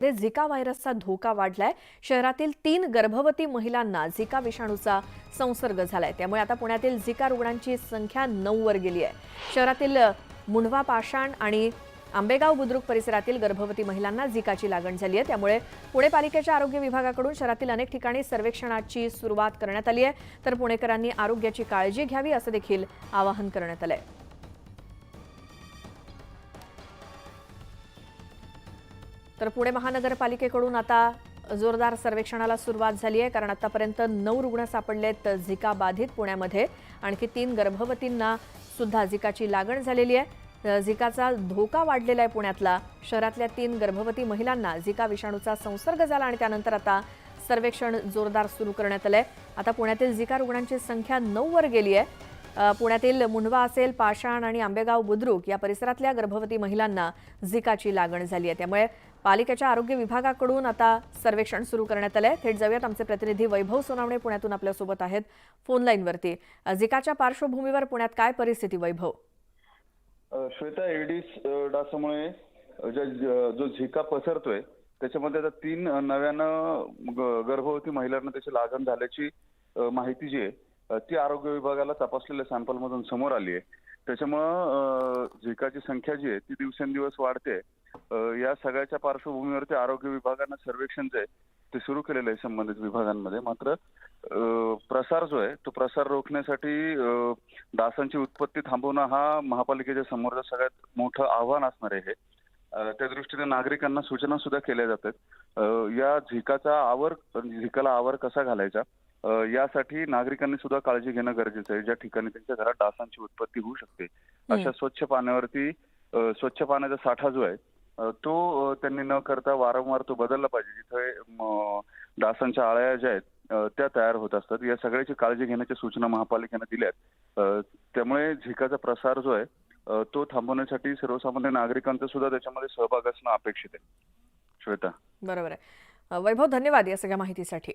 मध्ये झिका व्हायरसचा धोका वाढलाय. शहरातील तीन गर्भवती महिलांना झिका विषाणूचा संसर्ग झालाय. त्यामुळे आता पुण्यातील झिका रुग्णांची संख्या नऊ वर गेली आहे. शहरातील मुंढवा पाषाण आणि आंबेगाव बुद्रुक परिसरातील गर्भवती महिलांना झिकाची लागण झाली आहे. त्यामुळे पुणे पालिकेच्या आरोग्य विभागाकडून शहरातील अनेक ठिकाणी सर्वेक्षणाची सुरुवात करण्यात आली आहे. तर पुणेकरांनी आरोग्याची काळजी घ्यावी असं देखील आवाहन करण्यात आलं आहे तर पुणे महानगरपालिकेकडून आता जोरदार सर्वेक्षणाला सुरुवात झाली आहे कारण आतापर्यंत नऊ रुग्ण सापडलेत झिका बाधित पुण्यामध्ये. आणखी तीन गर्भवतींना सुद्धा झिकाची लागण झालेली आहे. झिकाचा धोका वाढलेला आहे पुण्यातला. शहरातल्या तीन गर्भवती महिलांना झिका विषाणूचा संसर्ग झाला आणि त्यानंतर आता सर्वेक्षण जोरदार सुरू करण्यात आलं आहे आता पुण्यातील झिका रुग्णांची संख्या नऊवर गेली आहे. पुण्यातील मुंढवा असेल पाषाण आणि आंबेगाव बुद्रुक या परिसरातल्या गर्भवती महिलांना झिकाची लागण झाली आहे. त्यामुळे पालिकेच्या आरोग्य विभागाकडून आता सर्वेक्षण सुरू करण्यात आलंय. थेट जाऊयात आमचे प्रतिनिधी वैभव सोनावणे पुण्यातून आपल्यासोबत आहेत फोनलाईनवरती झिकाच्या पार्श्वभूमीवर पुण्यात काय परिस्थिती वैभव? श्वेता एडिस अ, डासामुळे जो झिका पसरतोय त्याच्यामध्ये आता तीन नव्यानं गर्भवती महिलांना त्याची लागण झाल्याची माहिती जी आहे ती आरोग्य विभागाला तपासलेल्या सॅम्पलमधून समोर आली आहे. त्याच्यामुळं झिकाची संख्या जी आहे ती दिवसेंदिवस वाढते. या सगळ्याच्या पार्श्वभूमीवरती आरोग्य विभागानं सर्वेक्षण जे आहे ते सुरू केलेलं आहे संबंधित विभागांमध्ये. मात्र प्रसार जो आहे तो प्रसार रोखण्यासाठी डासांची उत्पत्ती थांबवणं हा महापालिकेच्या समोरचं सगळ्यात मोठं आव्हान असणार आहे हे. त्या दृष्टीने नागरिकांना सूचना सुद्धा केल्या जातात. या झिकाचा आवर झिकाला आवर कसा घालायचा? यासाठी नागरिकांनी सुद्धा काळजी घेणं गरजेचं आहे. ज्या ठिकाणी त्यांच्या घरात डासांची उत्पत्ती होऊ शकते. अशा स्वच्छ पाण्यावरती स्वच्छ पाण्याचा साठा जो आहे तो त्यांनी न करता वारंवार तो बदलला पाहिजे. जिथे डासांच्या आळ्या ज्या आहेत त्या तयार होत असतात. या सगळ्याची काळजी घेण्याच्या सूचना महापालिकेनं दिल्यात. त्यामुळे झिकाचा प्रसार जो आहे तो थांबवण्यासाठी सर्वसामान्य नागरिकांचा सुद्धा त्याच्यामध्ये सहभाग असणं अपेक्षित आहे. श्वेता. बरोबर आहे. वैभव धन्यवाद या सगळ्या माहितीसाठी.